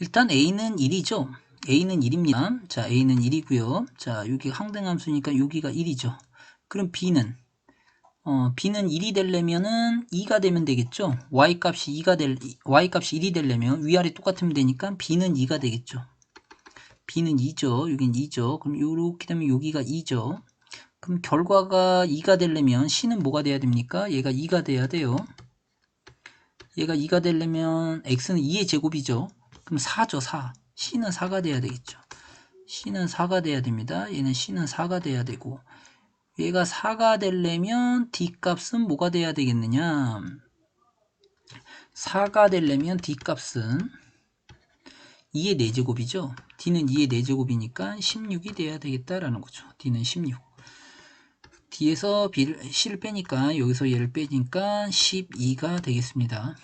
일단 A는 1이죠. A는 1입니다. 자, A는 1이고요. 자, 여기 항등함수니까 여기가 1이죠. 그럼 B는 어, B는 1이 되려면은 2가 되면 되겠죠. Y 값이 2가 될 Y 값이 1이 되려면 위아래 똑같으면 되니까 B는 2가 되겠죠. B는 2죠. 여긴 2죠. 그럼 이렇게 되면 여기가 2죠. 그럼 결과가 2가 되려면 C는 뭐가 돼야 됩니까? 얘가 2가 돼야 돼요. 얘가 2가 되려면 X는 2의 제곱이죠. 그럼 4죠, 4. C는 4가 돼야 되겠죠. C는 4가 돼야 됩니다. 얘는 C는 4가 돼야 되고 얘가 4가 되려면 D 값은 뭐가 돼야 되겠느냐 4가 되려면 D 값은 2의 4제곱이죠. D는 2의 4제곱이니까 16이 돼야 되겠다라는 거죠. D는 16. D에서 B를, C를 빼니까 여기서 얘를 빼니까 12가 되겠습니다.